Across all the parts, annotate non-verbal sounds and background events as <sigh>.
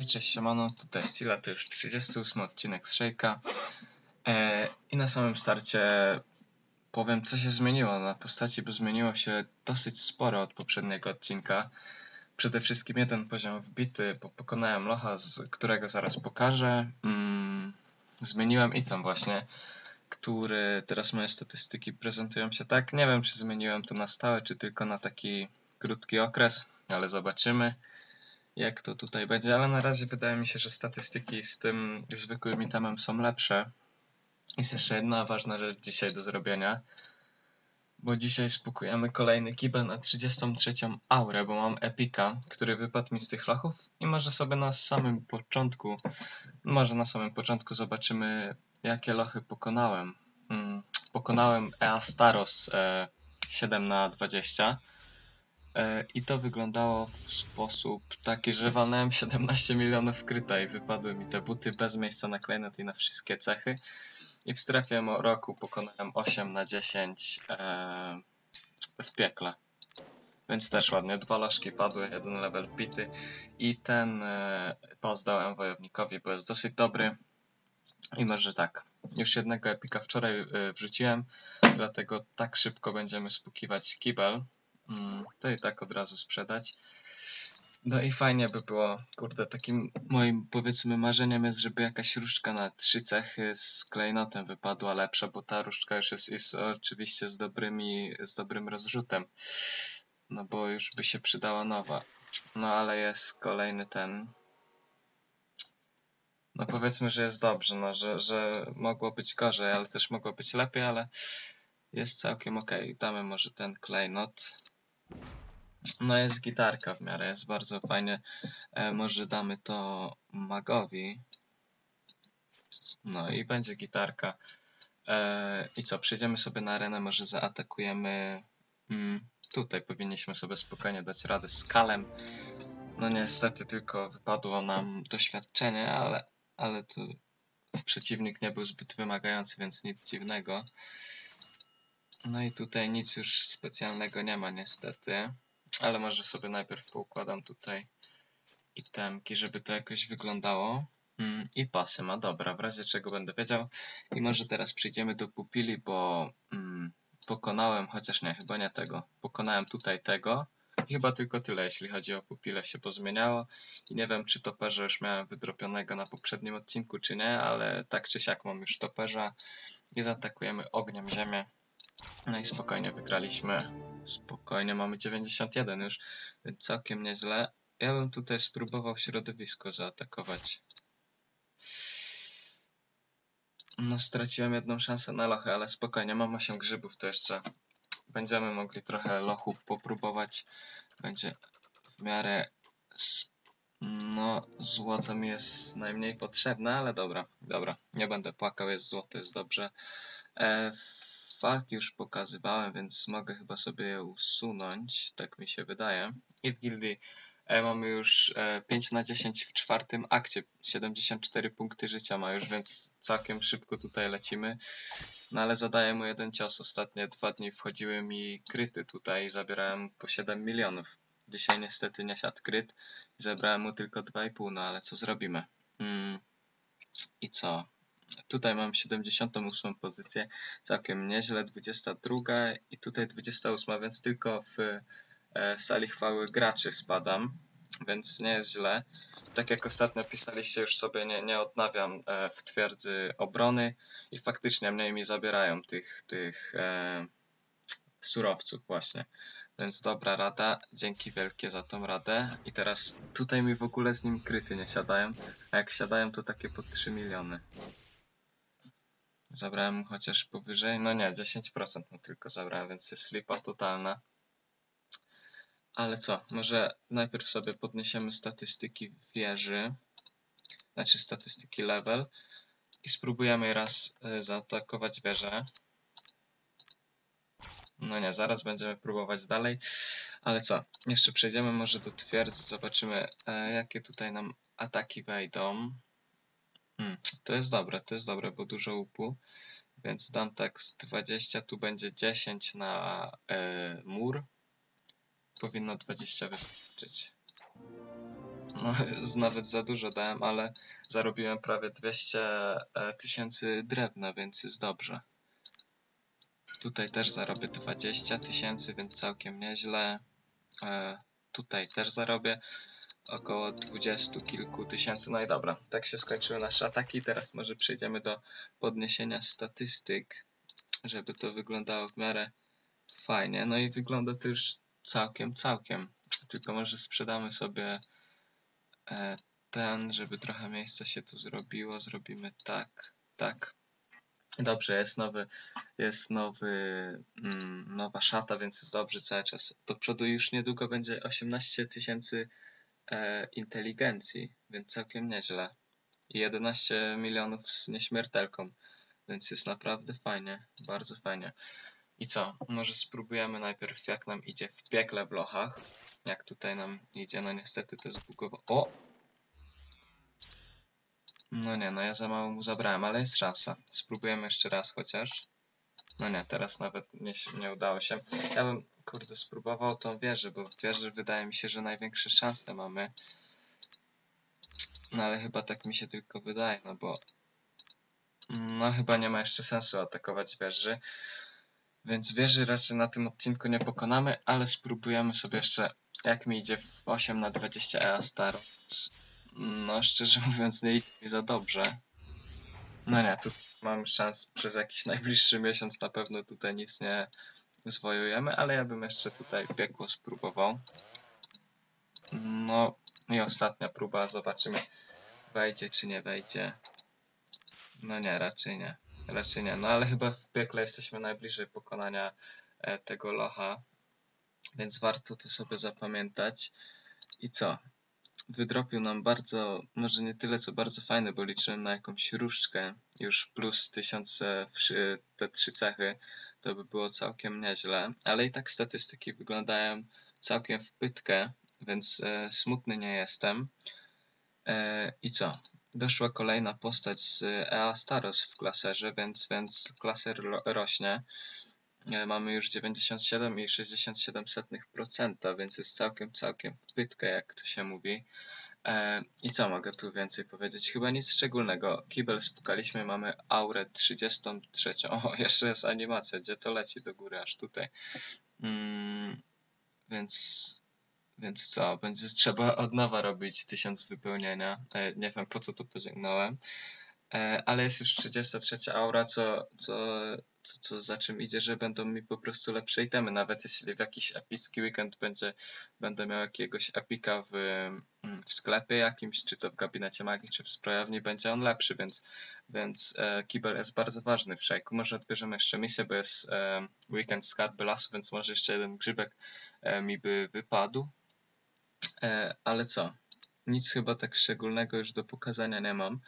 Hej, cześć, siemano, tutaj Stila, to już 38 odcinek z Shake'a. E, I na samym starcie powiem, co się zmieniło na postaci, bo zmieniło się dosyć sporo od poprzedniego odcinka. Przede wszystkim jeden poziom wbity, bo pokonałem locha, z którego zaraz pokażę. Mm, zmieniłem item właśnie, który teraz moje statystyki prezentują się tak. Nie wiem, czy zmieniłem to na stałe, czy tylko na taki krótki okres, ale zobaczymy jak to tutaj będzie, ale na razie wydaje mi się, że statystyki z tym zwykłym itemem są lepsze. Jest jeszcze jedna ważna rzecz dzisiaj do zrobienia, bo dzisiaj spukujemy kolejny kibel na 33 aurę, bo mam epika, który wypadł mi z tych lochów i może sobie na samym początku, może na samym początku zobaczymy jakie lochy pokonałem. Hmm, pokonałem Eastaros e, 7 na 20 E, I to wyglądało w sposób taki, że walnąłem <laughs> 17 milionów kryta i wypadły mi te buty bez miejsca na klejnot i na wszystkie cechy. I w strefie roku pokonałem 8 na 10 e, w piekle. Więc też ładnie, dwa lożki padły, jeden level wbity i ten e, pozdałem wojownikowi, bo jest dosyć dobry. I może tak, już jednego epika wczoraj e, wrzuciłem, dlatego tak szybko będziemy spukiwać kibel. Mm, to i tak od razu sprzedać. No i fajnie by było, kurde, takim moim powiedzmy marzeniem jest, żeby jakaś różdżka na trzy cechy z klejnotem wypadła lepsza, bo ta różdżka już jest, jest oczywiście z dobrymi, z dobrym rozrzutem. No bo już by się przydała nowa. No ale jest kolejny ten. No powiedzmy, że jest dobrze, no że, że mogło być gorzej, ale też mogło być lepiej, ale jest całkiem ok. Damy może ten klejnot. No jest gitarka w miarę, jest bardzo fajnie. E, może damy to magowi. No i będzie gitarka. E, I co, przejdziemy sobie na arenę, może zaatakujemy... Mm, tutaj powinniśmy sobie spokojnie dać radę z Kalem. No niestety tylko wypadło nam doświadczenie, ale, ale to przeciwnik nie był zbyt wymagający, więc nic dziwnego. No i tutaj nic już specjalnego nie ma niestety. Ale może sobie najpierw poukładam tutaj itemki, żeby to jakoś wyglądało. Mm, I pasy ma, dobra, w razie czego będę wiedział. I może teraz przejdziemy do pupili, bo mm, pokonałem, chociaż nie, chyba nie tego. Pokonałem tutaj tego. I chyba tylko tyle, jeśli chodzi o pupile się pozmieniało. I nie wiem, czy toperza już miałem wydropionego na poprzednim odcinku, czy nie, ale tak czy siak mam już toperza. I zaatakujemy ogniem ziemię. No i spokojnie wygraliśmy. Spokojnie, mamy 91 już, więc całkiem nieźle. Ja bym tutaj spróbował środowisko zaatakować. No straciłem jedną szansę na lochy, ale spokojnie, mam 8 grzybów, to jeszcze będziemy mogli trochę lochów popróbować. Będzie w miarę... No, złoto mi jest najmniej potrzebne, ale dobra, dobra, nie będę płakał, jest złoto, jest dobrze. E, falki już pokazywałem, więc mogę chyba sobie je usunąć, tak mi się wydaje. I w gildii e, mamy już e, 5 na 10 w czwartym akcie, 74 punkty życia ma już, więc całkiem szybko tutaj lecimy. No ale zadaję mu jeden cios, ostatnie dwa dni wchodziły mi kryty tutaj i zabierałem po 7 milionów. Dzisiaj niestety nie siadł kryt i zabrałem mu tylko 2,5, no ale co zrobimy? Mm. I co? Tutaj mam 78 pozycję, całkiem nieźle, 22 i tutaj 28, więc tylko w e, sali chwały graczy spadam, więc nie jest źle. Tak jak ostatnio pisaliście, już sobie nie, nie odnawiam e, w twierdzy obrony i faktycznie mniej mi zabierają tych, tych e, surowców właśnie. Więc dobra rada, dzięki wielkie za tą radę. I teraz tutaj mi w ogóle z nim kryty nie siadają, a jak siadają to takie po 3 miliony. Zabrałem chociaż powyżej, no nie, 10% mu tylko zabrałem, więc jest lipa totalna. Ale co, może najpierw sobie podniesiemy statystyki wieży, znaczy statystyki level i spróbujemy raz y, zaatakować wieżę. No nie, zaraz będziemy próbować dalej, ale co, jeszcze przejdziemy może do twierdzy, zobaczymy e, jakie tutaj nam ataki wejdą. To jest dobre, to jest dobre, bo dużo łupu. Więc dam z 20, tu będzie 10 na e, mur. Powinno 20 wystarczyć. No, nawet za dużo dałem, ale zarobiłem prawie 200 e, tysięcy drewna, więc jest dobrze. Tutaj też zarobię 20 tysięcy, więc całkiem nieźle. E, tutaj też zarobię około 20 kilku tysięcy. No i dobra, tak się skończyły nasze ataki. Teraz może przejdziemy do podniesienia statystyk, żeby to wyglądało w miarę fajnie. No i wygląda to już całkiem, całkiem. Tylko może sprzedamy sobie e, ten, żeby trochę miejsca się tu zrobiło. Zrobimy tak, tak. Dobrze, jest nowy, jest nowy, mm, nowa szata, więc jest dobrze cały czas. Do przodu już niedługo będzie 18 tysięcy e, inteligencji, więc całkiem nieźle. I 11 milionów z nieśmiertelką, więc jest naprawdę fajnie, bardzo fajnie. I co? Może spróbujemy najpierw jak nam idzie w piekle w lochach. Jak tutaj nam idzie, no niestety to zbugowało. O! No nie, no ja za mało mu zabrałem, ale jest szansa. Spróbujemy jeszcze raz chociaż. No nie, teraz nawet nie, nie udało się. Ja bym, kurde, spróbował tą wieżę, bo w wieży wydaje mi się, że największe szanse mamy. No ale chyba tak mi się tylko wydaje, no bo... No chyba nie ma jeszcze sensu atakować wieży. Więc wieży raczej na tym odcinku nie pokonamy, ale spróbujemy sobie jeszcze, jak mi idzie w 8 na 20 EA Star. No szczerze <laughs> mówiąc nie idzie mi za dobrze. No nie, tu mam szans przez jakiś najbliższy miesiąc na pewno tutaj nic nie zwojujemy, ale ja bym jeszcze tutaj piekło spróbował. No i ostatnia próba, zobaczymy wejdzie czy nie wejdzie. No nie, raczej nie. Raczej nie, no ale chyba w piekle jesteśmy najbliżej pokonania e, tego locha, więc warto to sobie zapamiętać. I co? Wydropił nam bardzo, może nie tyle co bardzo fajne, bo liczyłem na jakąś różdżkę, już plus 1000 e, wszy- te trzy cechy, to by było całkiem nieźle, ale i tak statystyki wyglądają całkiem w pytkę, więc e, smutny nie jestem. E, I co? Doszła kolejna postać z EA Staros w klaserze, więc, więc klaser ro- rośnie. E, Mamy już 97,67%, więc jest całkiem, całkiem w pytkę, jak to się mówi. E, I co mogę tu więcej powiedzieć? Chyba nic szczególnego. Kibel spukaliśmy, mamy aurę 33. <laughs> O, jeszcze jest animacja, gdzie to leci do góry, aż tutaj. Mm, więc, więc co? Będzie trzeba od nowa robić 1000 wypełnienia. E, nie wiem po co to pociągnąłem. E, ale jest już 33 aura, co, co, co, co za czym idzie, że będą mi po prostu lepsze itemy. Nawet jeśli w jakiś epicki weekend będzie, będę miał jakiegoś epika w, mm, w sklepie jakimś, czy to w gabinecie magii, czy w zbrojowni, będzie on lepszy, więc, więc e, kibel jest bardzo ważny w szejku. Może odbierzemy jeszcze misję, bo jest e, weekend skarby lasu, więc może jeszcze jeden grzybek e, mi by wypadł. E, ale co? Nic chyba tak szczególnego już do pokazania nie mam.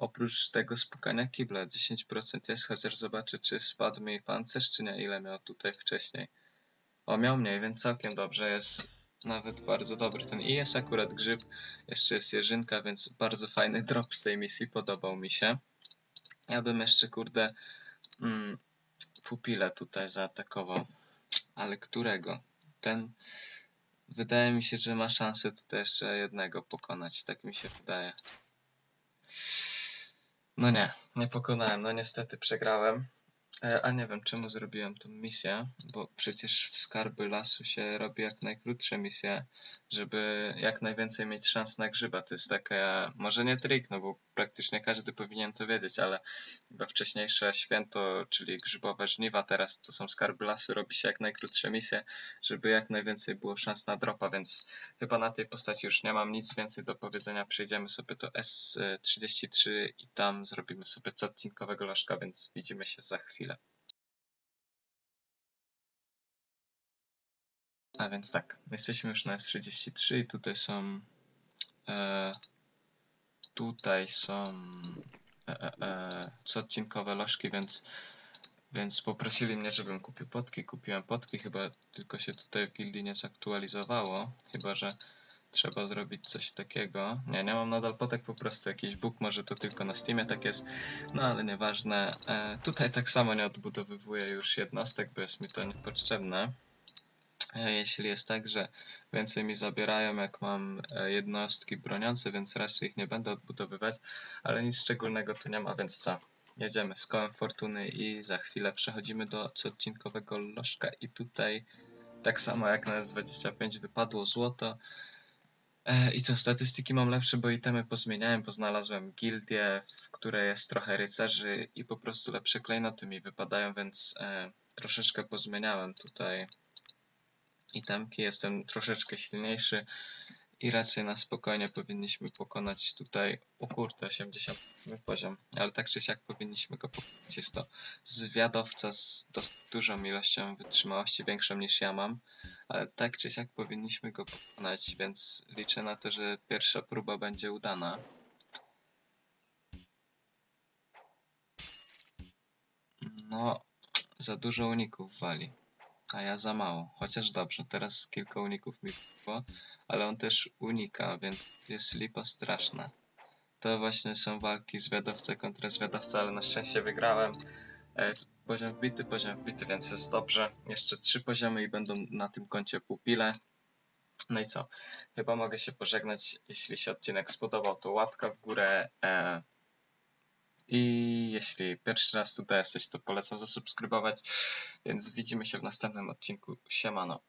Oprócz tego spukania kibla 10% jest, chociaż zobaczę czy spadł mi pancerz, czy nie, ile miał tutaj wcześniej. O, miał mniej, więc całkiem dobrze, jest nawet bardzo dobry ten. I jest akurat grzyb, jeszcze jest jeżynka, więc bardzo fajny <laughs> drop z tej misji, podobał mi się. Ja bym jeszcze, kurde, mm, pupila tutaj zaatakował. Ale którego? Ten, wydaje mi się, że ma szansę tutaj jeszcze jednego pokonać, tak mi się wydaje. No nie, nie pokonałem, no niestety przegrałem. E, A nie wiem czemu zrobiłem tą misję, bo przecież w skarby lasu się robi jak najkrótsze misje, żeby jak najwięcej mieć szans na grzyba. To jest takie, może nie trik, no bo praktycznie każdy powinien to wiedzieć, ale chyba wcześniejsze święto, czyli grzybowe żniwa, teraz to są skarby lasu, robi się jak najkrótsze misje, żeby jak najwięcej było szans na dropa, więc chyba na tej postaci już nie mam nic więcej do powiedzenia. Przejdziemy sobie do S33 i tam zrobimy sobie co odcinkowego lożka, więc widzimy się za chwilę. A więc tak, jesteśmy już na S33 i tutaj są e, tutaj są e, e, e, co odcinkowe lożki, więc więc poprosili mnie, żebym kupił potki. Kupiłem potki, chyba tylko się tutaj w gildii nie zaktualizowało. Chyba, że trzeba zrobić coś takiego. Nie, nie mam nadal potek, po prostu jakiś book, może to tylko na Steamie tak jest. No ale nieważne. E, tutaj tak samo nie odbudowywuję już jednostek, bo jest mi to niepotrzebne. E, Jeśli jest tak, że więcej mi zabierają, jak mam e, jednostki broniące, więc raczej ich nie będę odbudowywać, ale nic szczególnego tu nie ma, więc co? Jedziemy z kołem fortuny i za chwilę przechodzimy do coodcinkowego lożka i tutaj tak samo jak na S25 wypadło złoto. E, I co, statystyki mam lepsze, bo itemy pozmieniałem, bo znalazłem gildię, w której jest trochę rycerzy i po prostu lepsze klejnoty mi wypadają, więc e, troszeczkę pozmieniałem tutaj itemki, jestem troszeczkę silniejszy i raczej na spokojnie powinniśmy pokonać tutaj, o kurde, 80 poziom, ale tak czy siak powinniśmy go pokonać. Jest to zwiadowca z dużą ilością wytrzymałości, większą niż ja mam, ale tak czy siak powinniśmy go pokonać, więc liczę na to, że pierwsza próba będzie udana. No, za dużo uników wali, a ja za mało. Chociaż dobrze, teraz kilka uników mi było, ale on też unika, więc jest lipa straszna. To właśnie są walki zwiadowca kontra zwiadowca, ale na szczęście wygrałem. E, poziom wbity, poziom wbity, więc jest dobrze. Jeszcze trzy poziomy i będą na tym koncie pupile. No i co? Chyba mogę się pożegnać. Jeśli się odcinek spodobał, to łapka w górę. E, I jeśli pierwszy raz tutaj jesteś, to polecam zasubskrybować. Więc widzimy się w następnym odcinku. Siemano.